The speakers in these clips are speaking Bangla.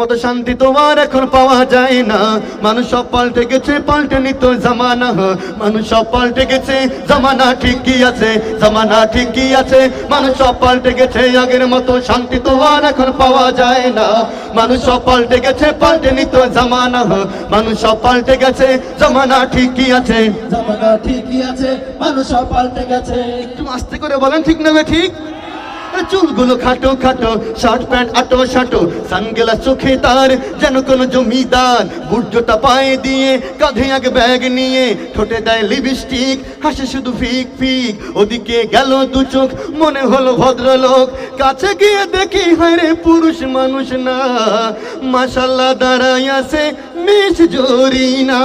মতো শান্তি তোমার এখন পাওয়া যায় না। মানুষ সব পাল্টে গেছে পাল্টে নিত জামানা। মানুষ সব পাল্টে গেছে জামানা ঠিকই আছে জামানা ঠিকই আছে। মানুষ সব পাল্টে গেছে আগের মতো শান্তি তোমার এখন পাওয়া যায় না। মানুষ সব পাল্টে গেছে পাল্টে নিত জামানা। মানুষ সব পাল্টে গেছে জামানা ঠিকই আছে। জামানা ঠিকই আছে মানুষ সব পাল্টে গেছে। একটু আস্তে করে বলেন ঠিক নেবে ঠিক? চুলগুলো খাটো খাটো শার্ট প্যান্ট আটো শাটো। সানগ্লাস চোখে তার যেন কোনো জমিদার। বুর্জোটা পায়ে দিয়ে কাঁধে আগে ব্যাগ নিয়ে ঠোঁটে দেয় লিপস্টিক হাসে শুধু ফিক ফিক। ওদিকে গেল দু চোখ, মনে হলো ভদ্রলোক। কাছে গিয়ে দেখি, হায় পুরুষ মানুষ না। মাসাল্লাহ দাঁড়াই আছে মিস জরিনা।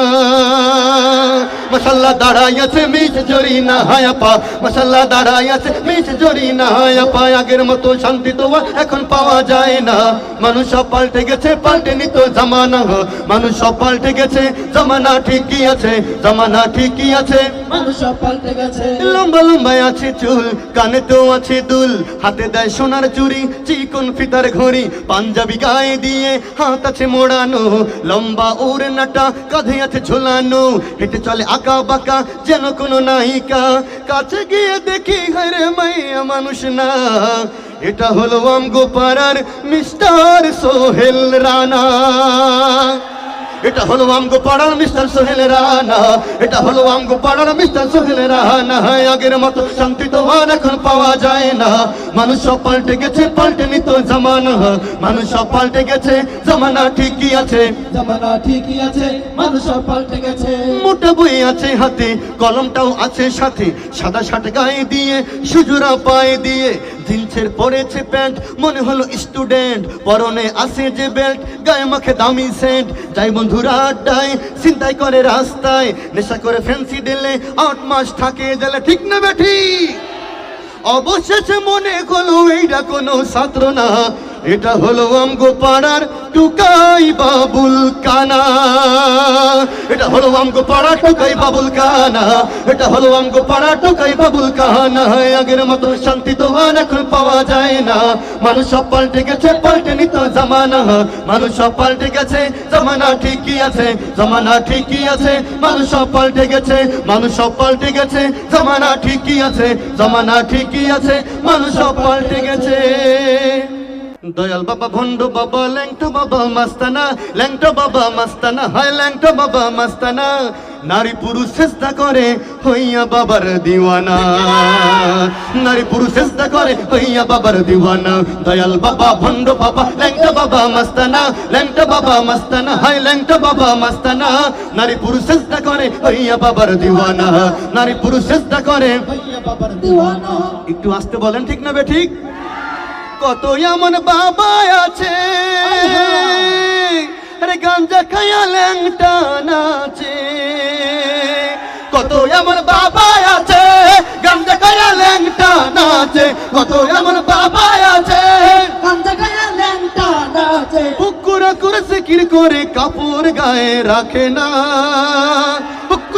মশাল্লা দাঁড়াই আছে মিস জরিনা। হায়াপা মশাল্লা দাঁড়াই আছে মিস জরিনা। হায়াপা আগের মতো শান্তি তো এখন পাওয়া যায় না। মানুষ সব পাল্টে গেছে পাল্টে নিত জামানা। মানুষ সব পাল্টে গেছে জামানা ঠিকই আছে জামানা ঠিকই আছে। মানুষ সব পাল্টে গেছে। লম্বা আছে চুল কানে তো আছে দুল। হাতে দেয় সোনার চুড়ি চিকন ফিতার ঘড়ি। পাঞ্জাবি গায়ে দিয়ে হাত আছে মোড়ানো। লম্বা ওর নাটা কাঁধে আছে ঝোলানো। হেঁটে চলে আঁকা বাঁকা যেন কোনো নায়িকা। কাছে গিয়ে দেখি হায় মাইয়া মানুষ না। এটা হলো আমগো পাড়ার মিস্টার সোহেল রানা। এটা হলো আমগো পাড়ার মিস্টার সোহেল রানা। এটা হলো আমগো পাড়ার মিস্টার সোহেল রানা। আগের মতো শান্তি তো আর এখন পাওয়া যায় না। মানুষ সব পাল্টে গেছে পাল্টে নিত জামানা। মানুষ সব পাল্টে গেছে জামানা ঠিকই আছে। জামানা ঠিকই আছে মানুষ সব পাল্টে গেছে। মোটা বই আছে হাতে কলমটাও আছে সাথে। সাদা শার্ট গায়ে দিয়ে সুজুরা পায়ে দিয়ে জিন্সের পরেছে প্যান্ট, মনে হলো স্টুডেন্ট পরনে আছে যে বেল্ট গায়ে মাখে দামি সেন্ট যাই বন্ধুরা আড্ডায় চিন্তাই করে রাস্তায়, নেশা করে ফ্যান্সি দিলে আট মাস থাকে জেলে, ঠিক না বেঠি? অবশেষে মনে হলো এইটা কোনো ছাত্র না। এটা হলো আমগো পাড়ার টুকাই বাবুল কানা। এটা হলো আমগো পাড়া টুকাই বাবুল কানা। এটা হলো আমগো পাড়া টুকাই বাবুল কানা। আগের মতো শান্তি তো আর এখন পাওয়া যায় না। মানুষ সব পাল্টে গেছে, পাল্টে নিত জামানা। মানুষ সব পাল্টে গেছে, জামানা ঠিকই আছে, জামানা ঠিকই আছে। মানুষ সব পাল্টে গেছে, মানুষ সব পাল্টে গেছে, জামানা ঠিকই আছে, জামানা ঠিকই আছে। মানুষ সব পাল্টে গেছে। দয়াল বাবা, ভণ্ড বাবা, ল্যাংটো বাবা, মাস্তানা, ল্যাংটো বাবা, মাস্তানা, হায় ল্যাংটো বাবা, মাস্তানা। নারী পুরুষ চেষ্টা করে, হইয়া বাবার দিওয়ানা। নারী পুরুষ চেষ্টা করে, হইয়া বাবার দিওয়ানা। দয়াল বাবা, ভণ্ড বাবা, ল্যাংটো বাবা, মাস্তানা, ল্যাংটো বাবা, মাস্তানা, হায় ল্যাংটো বাবা, মাস্তানা। নারী পুরুষ চেষ্টা করে, হইয়া বাবার দিওয়ানা। নারী পুরুষ চেষ্টা করে একটু আসতে বলেন ঠিক না বে ঠিক? কত এমন বাবা আছে? আরে গাঞ্জা খায়া ল্যাংটা নাচে। কত এমন বাবা আছে? গাঞ্জা খায়া ল্যাংটা নাচে। কত এমন বাবা আছে? গাঞ্জা গায়া ল্যাংটা নাচে। পুকুরা করে সিকির করে কাপড় গায়ে রাখে না।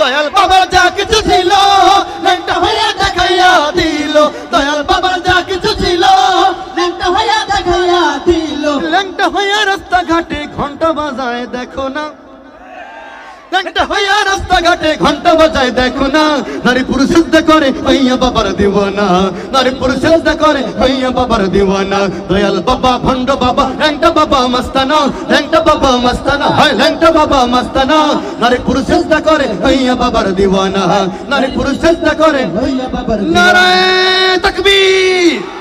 দয়াল বাবার যা কিছু ছিল ল্যাংটা হইয়া দেখাইয়া দিল। দয়াল বাবার যা কিছু ছিল ল্যাংটা হইয়া দেখাইয়া দিল। ল্যাংটা হইয়া রাস্তা ঘাটে ঘণ্টা বাজায় দেখো না। ল্যাংটা হইয়া রাস্তা ঘাটে ঘণ্টা বাজায় দেখো না। নারী পুরুষ চেষ্টা করে হইয়া বাবার দিওয়ানা। নারী পুরুষ চেষ্টা করে হইয়া বাবার দিওয়ানা। দয়াল বাবা, ভণ্ড বাবা, ল্যাংটা বাবা, মস্তানা। ল্যাংটা বাবা, মস্তানা, হয়, ল্যাংটা বাবা, মস্তানা। নারী পুরুষ চেষ্টা করে হইয়া বাবার দিওয়ানা। নারী পুরুষ চেষ্টা করে ভাইয়া বাবার নারায়ণ তকবীর!